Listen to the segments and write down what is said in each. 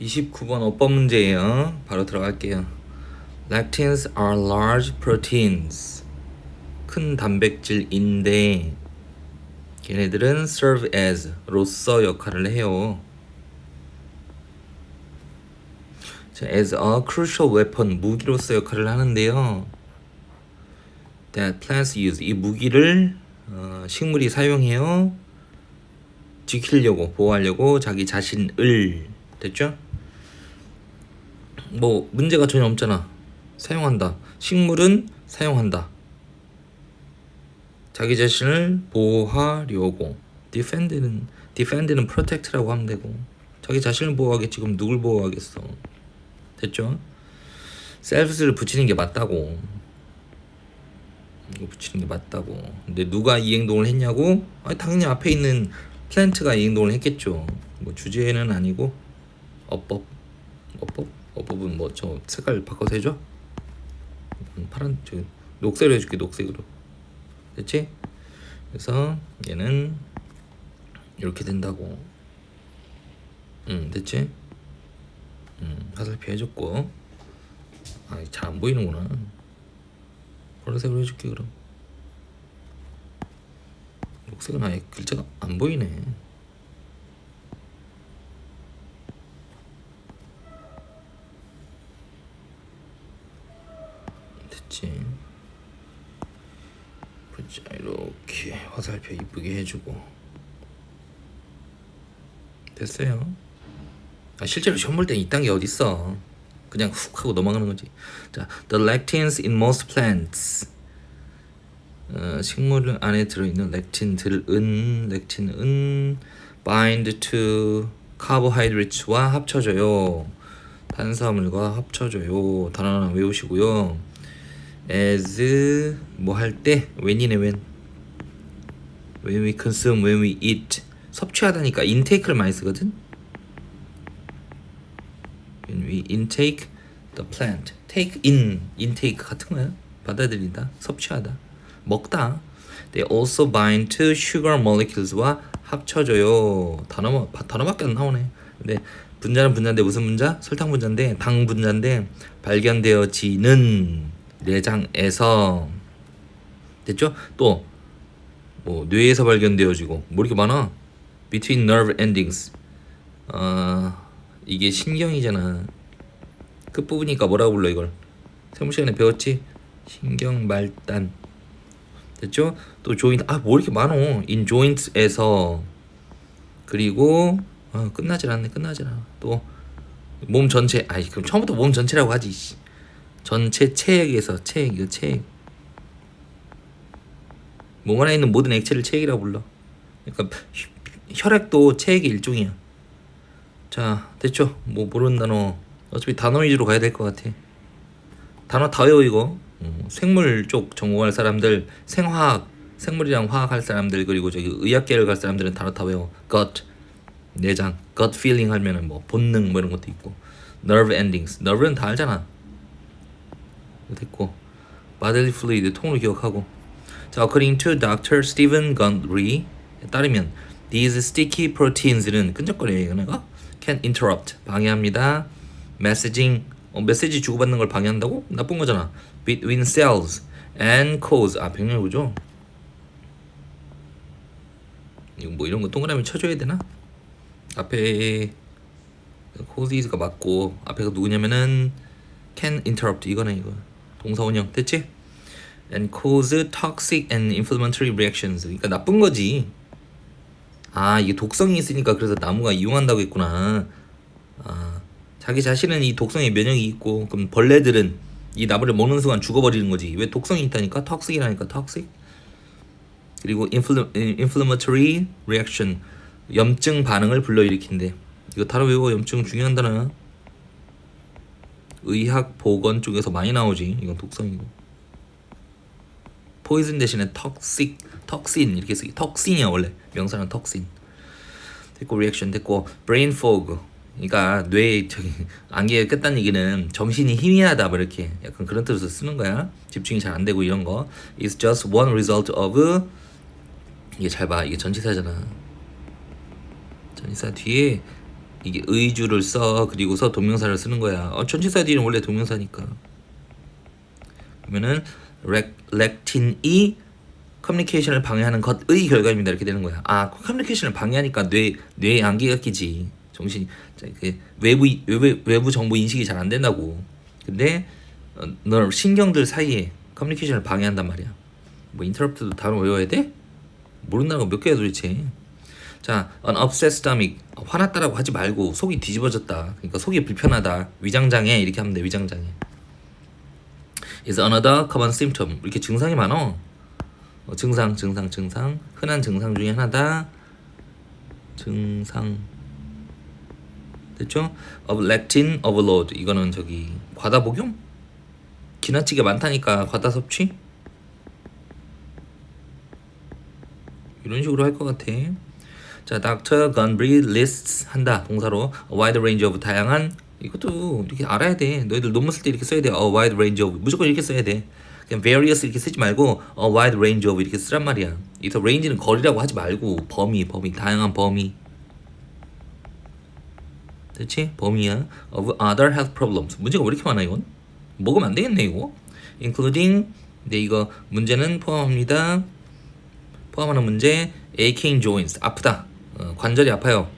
29번 어법 문제예요. 바로 들어갈게요. Lectins are large proteins. 큰 단백질인데 걔네들은 serve as 로서 역할을 해요. 자, as a crucial weapon 무기로서 역할을 하는데요. That plants use 이 무기를 어, 식물이 사용해요. 지키려고 보호하려고 자기 자신을 됐죠? 뭐 문제가 전혀 없잖아. 사용한다. 식물은 사용한다. 자기 자신을 보호하려고. defend는 defend는 protect라고 하면 되고. 자기 자신을 보호하겠지. 그럼 누굴 보호하겠어? 됐죠? selfs를 붙이는 게 맞다고. 이거 붙이는 게 맞다고. 근데 누가 이 행동을 했냐고? 아, 당연히 앞에 있는 플랜트가 이 행동을 했겠죠. 뭐 주제는 아니고 어법, 어법, 어법은 뭐저 색깔 바꿔서 해줘. 음, 파란 저 녹색으로 해줄게 녹색으로. 됐지? 그래서 얘는 이렇게 된다고. 응, 됐지? 음, 화살표 해줬고. 아, 잘 안 보이는구나. 보라색으로 해줄게 그럼. 녹색은 아예 글자가 안 보이네. 됐지. 보자 이렇게 화살표 이쁘게 해주고 됐어요. 아, 실제로 시험 볼때 이딴 게 어딨어. 그냥 훅 하고 넘어가는 거지. 자, the lectins in most plants. 어, 식물 안에 들어있는 렉틴들은 렉틴은 bind to carbohydrates와 합쳐져요. 탄수화물과 합쳐져요. 단어 하나 외우시고요. as 뭐 할 때 when이네 when when we consume when we eat 섭취하다니까 intake를 많이 쓰거든. when we intake the plant take in intake 같은 거야. 받아들이다, 섭취하다. 먹다. They also bind to sugar molecules와 합쳐져요. 단어 단어밖에 안 나오네. 근데 분자는 분자인데 무슨 분자? 설탕 분자인데 당 분자인데 발견되어지는 내장에서 됐죠? 또 뭐 뇌에서 발견되어지고 뭐 이렇게 많아? Between nerve endings. 어 이게 신경이잖아. 끝 부분이니까 뭐라고 불러 이걸? 세무 시간에 배웠지? 신경 말단. 됐죠? 또 조인트 아뭐 이렇게 많어 in joints에서 그리고 어, 끝나질 않네 끝나질 않아 또 몸 전체 아이 그럼 처음부터 몸 전체라고 하지 씨. 전체 체액에서 체액 이거 체액 몸 안에 있는 모든 액체를 체액이라고 불러. 그러니까 혈- 혈액도 체액의 일종이야. 자 됐죠? 뭐 모르는 단어. 어차피 단어 위주로 가야 될 것 같아. 단어 다 외워 이거. 어, 생물 쪽 전공할 사람들 생화학 생물이랑 화학 할 사람들 그리고 저기 의학계를 갈 사람들은 단어 다 외워. gut 내장. gut feeling 하면은 뭐 본능 뭐 이런 것도 있고. nerve endings. nerve는 다 알잖아. 됐고. bodily fluid 통으로 기억하고 자 according to Dr. Stephen Gundry에 따르면 these sticky proteins는 끈적거려요 이거가 can interrupt 방해합니다 messaging 어, 메시지 주고받는 걸 방해한다고? 나쁜 거잖아. Between cells and cause 아 병렬구죠. 이거 뭐 이런 거 동그라미 쳐줘야 되나? 앞에 cause가 맞고 앞에가 누구냐면은 can interrupt 이거네 이거 동사 원형 됐지? And cause toxic and inflammatory reactions. 그러니까 나쁜 거지. 아 이게 독성이 있으니까 그래서 나무가 이용한다고 했구나. 아 자기 자신은 이 독성에 면역이 있고 그럼 벌레들은 이 나무를 먹는 순간 죽어버리는 거지. 왜 독성이 있다니까? 톡식이라니까 톡식 그리고 infl- inflammatory reaction 염증 반응을 불러일으킨대. 이거 다뤄 외워 염증 중요한 단어 의학 보건 쪽에서 많이 나오지 이건 독성이고 포이즌 대신에 톡식 톡신 이렇게 쓰기. 톡신이야 원래. 명사는 톡신 됐고 리액션 됐고 brain fog. 그러니까 뇌 저기 안개가 꼈다는 얘기는 정신이 희미하다 뭐 이렇게 약간 그런 뜻으로 쓰는 거야. 집중이 잘 안 되고 이런 거. Is just one result of 이게 잘 봐. 이게 전치사잖아. 전치사 뒤에 이게 의주를 써. 그리고서 동명사를 쓰는 거야. 어, 전치사 뒤는 원래 동명사니까. 그러면은 렉, 렉틴이 커뮤니케이션을 방해하는 것의 결과입니다. 이렇게 되는 거야. 아, 커뮤니케이션을 방해하니까 뇌 뇌에 안개가 끼지. 정신이 외부 외부 외부 정보 인식이 잘 안 된다고. 근데 어, 너 신경들 사이에 커뮤니케이션을 방해한단 말이야. 뭐 인터럽트도 단어 외워야 돼? 모른다는 거 몇 개야 도대체. 자, an upset stomach 화났다라고 하지 말고 속이 뒤집어졌다. 그러니까 속이 불편하다. 위장장애 이렇게 하면 돼. 위장장애. Is another common symptom. 이렇게 증상이 많어. 어, 증상, 증상, 증상. 흔한 증상 중에 하나다. 증상. 됐죠? of lectin overload. 이거는 저기 과다 복용? 지나치게 많다니까 과다 섭취? 이런 식으로 할 것 같아. 자, Dr. Gunbury lists 한다 동사로 a wide range of 다양한 이것도 이렇게 알아야 돼. 너희들 논문 쓸 때 이렇게 써야 돼. a wide range of 무조건 이렇게 써야 돼. 그냥 various 이렇게 쓰지 말고 a wide range of 이렇게 쓰란 말이야. 여기서 range는 거리라고 하지 말고 범위, 범위, 다양한 범위. 됐지? 범위야. of other health problems. 문제가 왜 이렇게 많아 이건? 먹으면 안 되겠네 이거. including 근데 이거 문제는 포함합니다. 포함하는 문제 aching joints 아프다. 어, 관절이 아파요.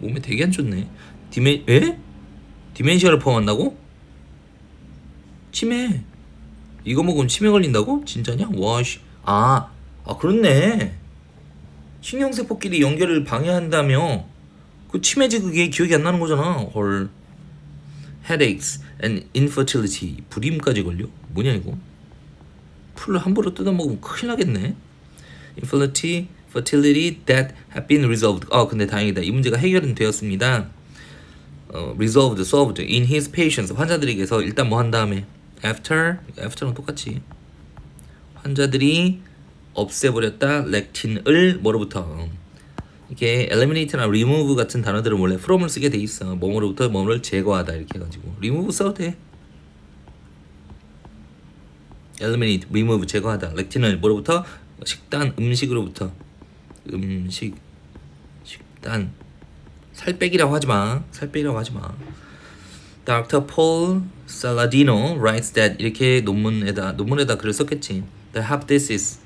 몸에 되게 안 좋네. 디멘 에? 디멘시아를 포함한다고? 치매. 이거 먹으면 치매 걸린다고? 진짜냐? 와씨. 아, 아 그렇네. 신경세포끼리 연결을 방해한다며. 그 치매지 그게 기억이 안 나는 거잖아. 헐. headaches and infertility 불임까지 걸려? 뭐냐 이거? 풀을 함부로 뜯어 먹으면 큰일 나겠네. infertility, fertility that have been resolved. 아 근데 다행이다. 이 문제가 해결은 되었습니다. 어, resolved, solved in his patients. 환자들에게서 일단 뭐 한 다음에 after, after랑 똑같지. 환자들이 없애버렸다 렉틴을 뭐로부터 이게 eliminate나 remove 같은 단어들은 원래 from을 쓰게 돼 있어. 뭐뭐로부터 뭐를 제거하다 이렇게 해가지고 remove 써도 돼. eliminate, remove 제거하다. 렉틴을 뭐로부터 식단 음식으로부터 음식 식단 살 빼기라고 하지 마. 살 빼기라고 하지 마. Dr. Paul Saladino writes that 이렇게 논문에다 논문에다 글을 썼겠지. The hypothesis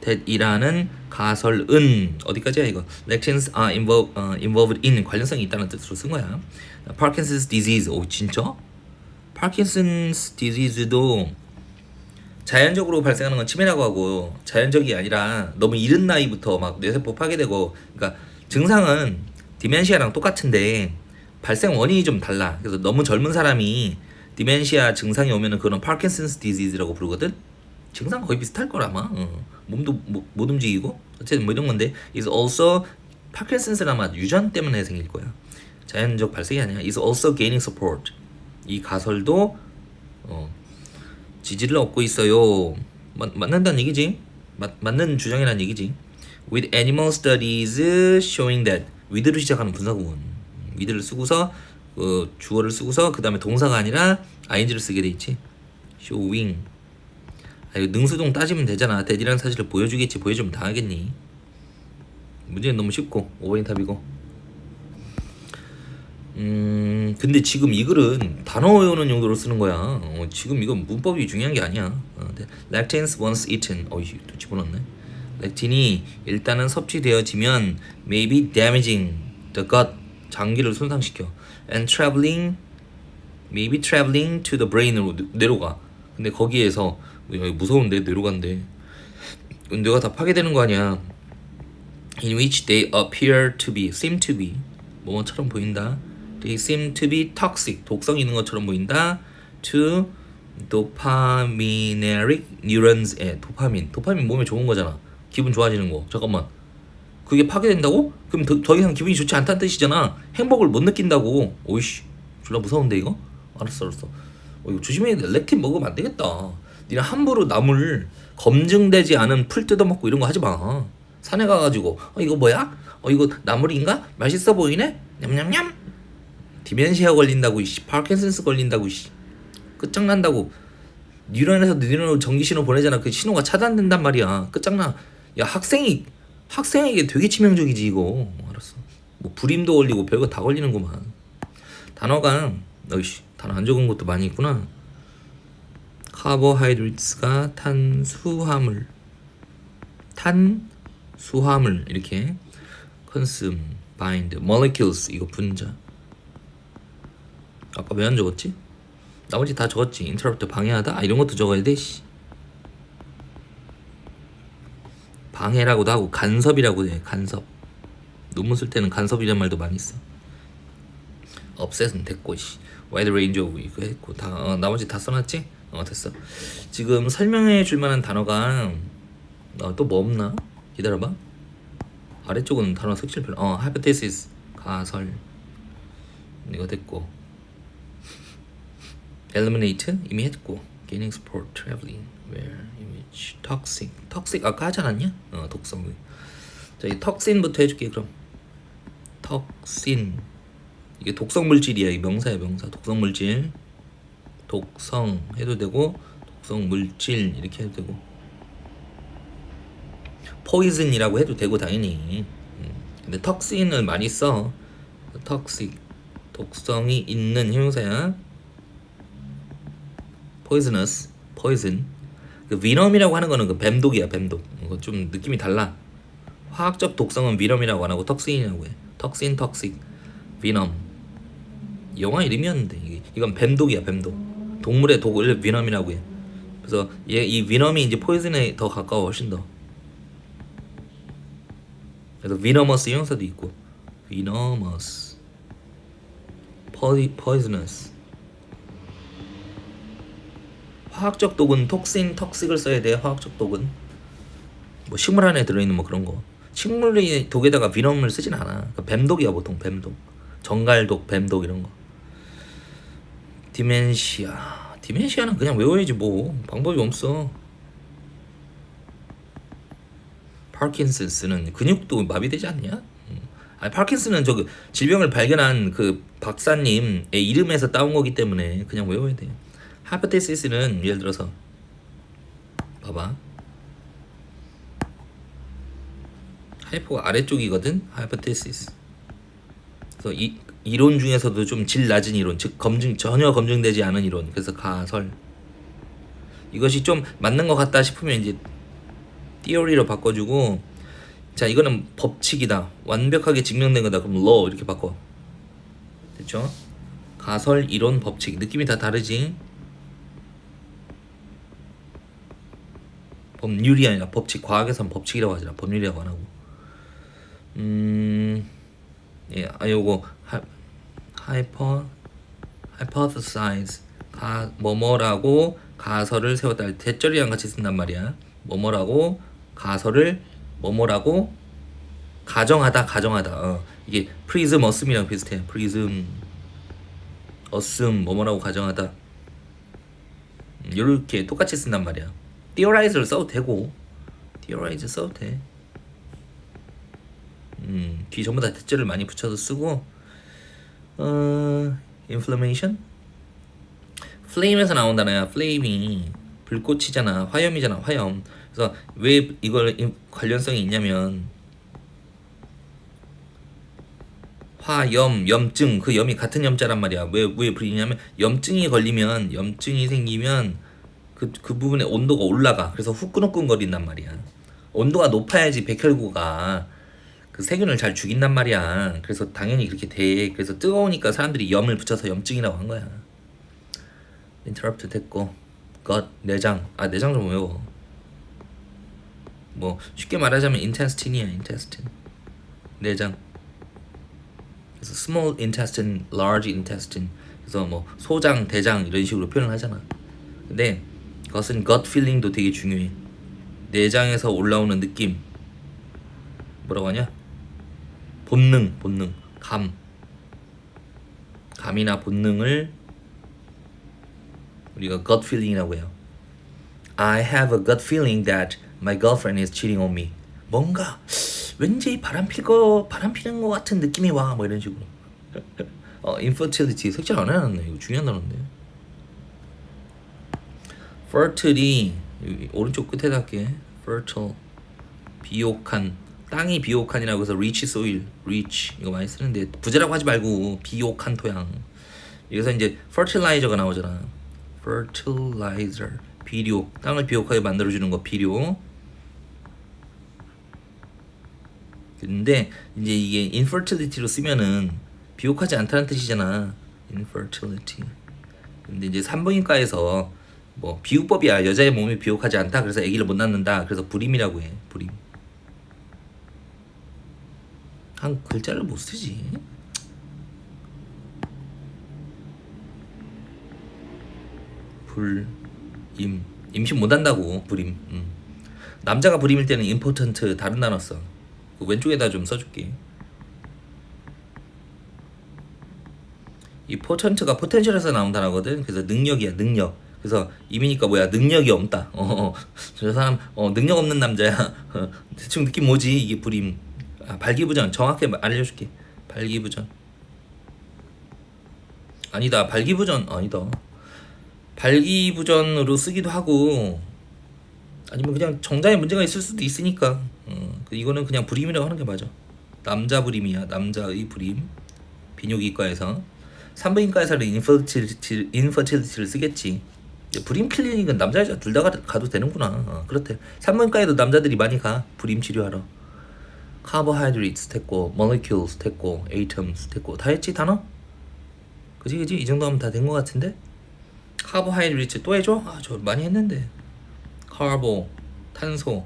that이라는 가설은 어디까지야 이거? Lectins are involved, 어, involved in 관련성이 있다는 뜻으로 쓴 거야. Parkinson's disease. 오 진짜? Parkinson's disease도 자연적으로 발생하는 건 치매라고 하고 자연적이 아니라 너무 이른 나이부터 막 뇌세포 파괴되고 그러니까 증상은 디멘시아랑 똑같은데 발생 원인이 좀 달라. 그래서 너무 젊은 사람이 디멘시아 증상이 오면은 그거는 파킨슨스 디지즈라고 부르거든. 증상 거의 비슷할 거라 아마. 어. 몸도 못, 못 움직이고 어쨌든 뭐 이런 건데 is also 파킨슨스는 아마 유전 때문에 생길 거야. 자연적 발생이 아니야. is also gaining support. 이 가설도 어, 지지를 얻고 있어요. 맞, 맞는다는 얘기지. 맞, 맞는 주장이라는 얘기지. With animal studies showing that with로 시작하는 분사구문. with를 쓰고서 어, 주어를 쓰고서 그 다음에 동사가 아니라 ing를 쓰게 돼 있지. showing. 아, 이거 능수동 따지면 되잖아. 대디라는 사실을 보여주겠지. 보여주면 당하겠니? 문제는 너무 쉽고 오버인 탑이고. 음, 근데 지금 이 글은 단어 외우는 용도로 쓰는 거야. 어, 지금 이건 문법이 중요한 게 아니야. 어, lactins once eaten. 어이, 또 집어넣네. 렉틴이 일단은 섭취되어지면 may be damaging the gut 장기를 손상시켜 and traveling maybe traveling to the brain으로 내- 내려가. 근데 거기에서 무서운데 내려간대. 뇌가 다 파괴되는 거 아니야. In which they appear to be, seem to be 뭐뭐처럼 보인다. They seem to be toxic, 독성 있는 것처럼 보인다. To dopaminergic neurons에 도파민, 도파민 몸에 좋은 거잖아. 기분 좋아지는 거. 잠깐만. 그게 파괴된다고? 그럼 더, 더 이상 기분이 좋지 않다는 뜻이잖아. 행복을 못 느낀다고. 오이씨, 졸라 무서운데 이거? 알았어, 알았어. 어, 이거 조심해야 돼. 렉틴 먹으면 안 되겠다. 니네 함부로 나물 검증되지 않은 풀 뜯어먹고 이런 거 하지 마. 산에 가가지고 어 이거 뭐야? 어 이거 나물인가? 맛있어 보이네? 냠냠냠. 디멘시아 걸린다고 이씨, 파킨슨스 걸린다고 이씨. 끝장난다고. 뉴런에서 뉴런으로 전기 신호 보내잖아. 그 신호가 차단된단 말이야. 끝장나. 야 학생이 학생에게 되게 치명적이지 이거. 알았어. 뭐 불임도 걸리고 별거 다 걸리는구만. 단어가 어이씨 단어 안 적은 것도 많이 있구나. 카보하이드레이트가 탄수화물 탄수화물 이렇게 consume, bind, molecules 이거 분자. 아까 왜 안 적었지? 나머지 다 적었지. interrupt 방해하다 아, 이런 것도 적어야 돼. 씨. 방해라고도 하고 간섭이라고 해. 간섭. 논문 쓸 때는 간섭이란 말도 많이 써. 업셋은 됐고 씨. wide range of 이거 했고 다 어, 나머지 다 써놨지? 어 됐어. 지금 설명해 줄 만한 단어가 어, 또뭐 없나? 기다려봐. 아래쪽은 단어 색칠 별로. 어 hypothesis 가설 이거 됐고 eliminate 이미 했고 gaining support traveling where image toxic. toxic 아까 하지 않았냐? 어 독성 자이 턱신부터 해줄게 그럼. 턱신 이게 독성 물질이야 이 명사야 명사. 독성 물질. 독성. 해도 되고 독성 물질. 이렇게 해도 되고. 포이즌이라고 해도 되고 당연히. 음, 근데 턱신을 많이 써. 턱식 독성이 있는 형용사야 poisonous poison. 그 위넘이라고 하는 거는 그 뱀독이야 뱀독. 이거 좀 느낌이 달라. 화학적 독성은 위넘이라고 안 하고 턱신이라고 해. 턱신 턱식 위넘 영화 이름이었는데 이게. 이건 뱀독이야 뱀독. 동물의 독을 위넘이라고 해. 그래서 얘 이 위넘이 이제 포이즌에 더 가까워 훨씬 더. 그래서 위너머스 형사도 있고. 위너머스 포이 포이즈너스 화학적 독은 톡신 턱식을 써야 돼 화학적 독은. 뭐 식물 안에 들어있는 뭐 그런 거. 식물의 독에다가 위넘을 쓰진 않아. 그러니까 뱀독이야 보통 뱀독. 정갈독 뱀독 이런 거. 디멘시아. 디멘시아는 그냥 외워야지 뭐. 방법이 없어. 파킨슨스는 근육도 마비되지 않냐? 음. 아니 파킨슨은 저그 질병을 발견한 그 박사님의 이름에서 따온 거기 때문에 그냥 외워야 돼. 하이퍼테시스는 예를 들어서 봐봐. 하이퍼가 아래쪽이거든. 하이퍼테시스. 그래서 이 이론 중에서도 좀 질 낮은 이론, 즉 검증 전혀 검증되지 않은 이론. 그래서 가설. 이것이 좀 맞는 것 같다 싶으면 이제 theory로 바꿔주고 자 이거는 법칙이다 완벽하게 증명된 거다 그럼 law 이렇게 바꿔 됐죠 가설 이론 법칙 느낌이 다 다르지 법률이 아니라 법칙 과학에서는 법칙이라고 하잖아. 법률이라고 안 하고. 음예 아 요거 하, hyper hypothesize 가 뭐뭐라고 가설을 세웠다. 대절이랑 같이 쓴단 말이야. 뭐뭐라고 가설을 뭐뭐라고 가정하다 가정하다. 어. 이게 프리즘 어슴이랑 비슷해. 프리즘 어슴 뭐뭐라고 가정하다. 이렇게 음, 똑같이 쓴단 말이야 theorize를 써도 되고. Theorize 써도 돼. 음, 뒤 전부 다 대절을 많이 붙여서 쓰고. 어, inflammation? Flame에서 나온 단어야 flame이 불꽃이잖아. 화염이잖아. 화염. 그래서 왜 이걸 관련성이 있냐면 화염 염증. 그 염이 같은 염자란 말이야. 왜 왜 불이냐면 염증이 걸리면 염증이 생기면 그, 그 부분에 온도가 올라가. 그래서 후끈후끈거린단 말이야. 온도가 높아야지 백혈구가 그 세균을 잘 죽인단 말이야. 그래서 당연히 그렇게 돼. 그래서 뜨거우니까 사람들이 염을 붙여서 염증이라고 한 거야. 인터럽트 됐고. 것 내장. 아 내장 좀 외워. 뭐 쉽게 말하자면 intestine이야 intestine 내장. 그래서 small intestine, large intestine. 그래서 뭐 소장, 대장 이런 식으로 표현을 하잖아. 근데 그것은 gut feeling도 되게 중요해 내장에서 올라오는 느낌 뭐라고 하냐 본능 본능 감 감이나 본능을 우리가 gut feeling이라고 해요 I have a gut feeling that my girlfriend is cheating on me. 뭔가 왠지 바람 필거 바람 피는 것 같은 느낌이 와. 뭐 이런 식으로. 어, infertility 색칠 안 해놨네. 이거 중요한 단어인데. Fertility 오른쪽 끝에 닿게 fertile 비옥한 땅이 비옥한이라고 해서 rich soil, rich 이거 많이 쓰는데 부재라고 하지 말고 비옥한 토양. 여기서 이제 fertilizer가 나오잖아. fertilizer 비료 땅을 비옥하게 만들어 주는 거 비료. 근데 이제 이게 infertility로 쓰면은 비옥하지 않다는 뜻이잖아. infertility. 근데 이제 산부인과에서 뭐 비유법이야. 여자의 몸이 비옥하지 않다. 그래서 아기를 못 낳는다. 그래서 불임이라고 해. 불임. 한 글자를 못 쓰지. 불임. 임신 못 한다고. 불임. 음. 남자가 불임일 때는 important 다른 단어 써. 그 왼쪽에다 좀 써줄게. 이 포텐트가 포텐셜에서 나온 단어거든. 그래서 능력이야, 능력. 그래서 이미니까 뭐야, 능력이 없다. 어, 어. 저 사람 어, 능력 없는 남자야. 어, 대충 느낌 뭐지? 이게 불임. 아, 발기부전 정확히 알려줄게. 발기부전. 아니다, 발기부전 아니다. 발기부전으로 쓰기도 하고 아니면 그냥 정자에 문제가 있을 수도 있으니까 어, 이거는 그냥 불임이라고 하는 게 맞아. 남자 불임이야, 남자의 불임. 비뇨기과에서. 산부인과에서는 인퍼틸리티, 인퍼틸리티를 쓰겠지. 불임 클리닉은 남자 여자 둘 다 가도 되는구나. 어, 그렇대. 산부인과에도 남자들이 많이 가. 불임 치료하러. 카보하이드레이트 됐고, molecules 됐고, atoms 됐고 다 했지 단어? 그지 그지 이 정도 하면 다 된 것 같은데? 카보하이드레이트 또 해줘? 아 저 많이 했는데. 카보 탄소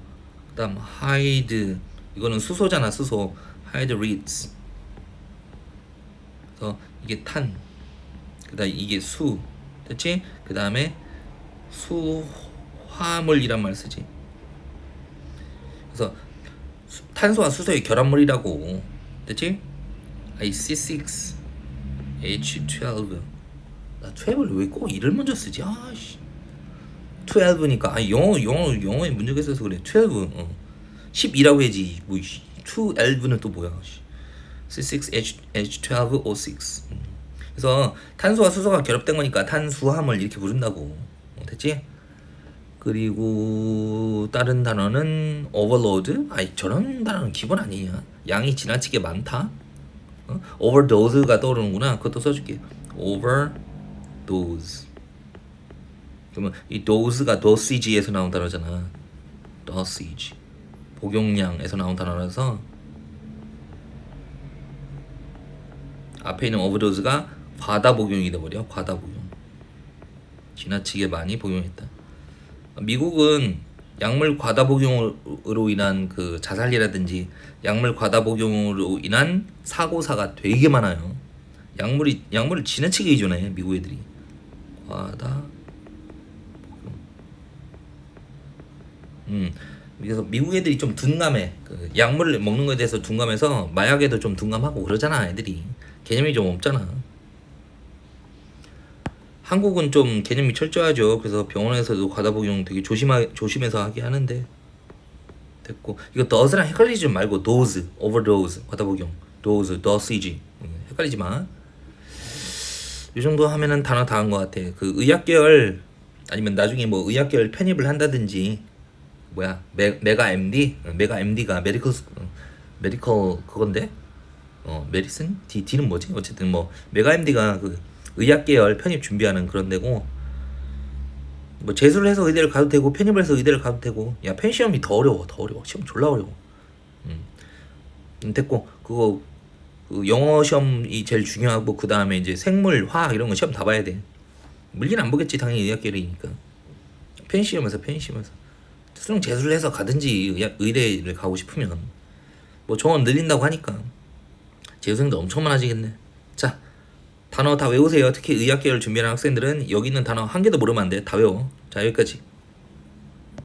그다음 하이드 이거는 수소잖아 수소 하이드레이트 그래서 이게 탄, 그다음 이게 수, 됐지? 그 다음에 수화물이란 말 쓰지. 그래서 수, 탄소와 수소의 결합물이라고, 됐지? I C6 H12. 나 12를 왜 꼭 이를 먼저 쓰지? 아 씨. 12니까 아 영어 영어 영어에 문제가 있어서 그래. 12. 어. 12라고 해야지. 뭐 12는 또 뭐야? 씨. C6H12O6 음. 그래서 탄소와 수소가 결합된 거니까 탄수화물 이렇게 부른다고 어, 됐지? 그리고 다른 단어는 overload? 아이 저런 단어는 기본 아니냐 양이 지나치게 많다. 어? overdose가 떠오르는구나. 그것도 써줄게. overdose. 그러면 이 dose가 dosage에서 나온 단어잖아. dosage. 복용량에서 나온 단어라서 앞에 있는 오버도즈가 과다 복용이 돼버려. 과다 복용 지나치게 많이 복용했다. 미국은 약물 과다 복용으로 인한 그 자살이라든지 약물 과다 복용으로 인한 사고사가 되게 많아요. 약물이 약물을 지나치게 의존해 미국 애들이. 과다 복용. 음 그래서 미국 애들이 좀 둔감해. 그 약물을 먹는 거에 대해서 둔감해서 마약에도 좀 둔감하고 그러잖아 애들이. 개념이 좀 없잖아. 한국은 좀 개념이 철저하죠. 그래서 병원에서도 과다 복용 되게 조심하 조심해서 하게 하는데 됐고 이거 dose랑 헷갈리지 말고 dose, overdose 과다 복용, dose, dosage 헷갈리지 마. 이 정도 하면은 단어 다 한 것 같아. 그 의학계열 아니면 나중에 뭐 의학계열 편입을 한다든지 뭐야 메, 메가 MD, 메가 MD가 메디컬 메디컬 그건데 어 메디슨 D D는 뭐지? 어쨌든 뭐 메가 MD가 그 의학 계열 편입 준비하는 그런 데고 뭐 재수를 해서 의대를 가도 되고 편입을 해서 의대를 가도 되고 야 펜 시험이 더 어려워 더 어려워. 시험 졸라 어려워. 음, 음 됐고 그거 그 영어 시험이 제일 중요하고 그 다음에 이제 생물 화학 이런 거 시험 다 봐야 돼. 물리는 안 보겠지 당연히 의학 계열이니까. 펜 시험에서 펜 시험에서. 수능 재수를 해서 가든지 의학, 의대를 가고 싶으면. 뭐 정원 늘린다고 하니까. 재수생도 엄청 많아지겠네. 자, 단어 다 외우세요. 특히 의학 계열 준비하는 학생들은 여기 있는 단어 한 개도 모르면 안 돼. 다 외워. 자, 여기까지.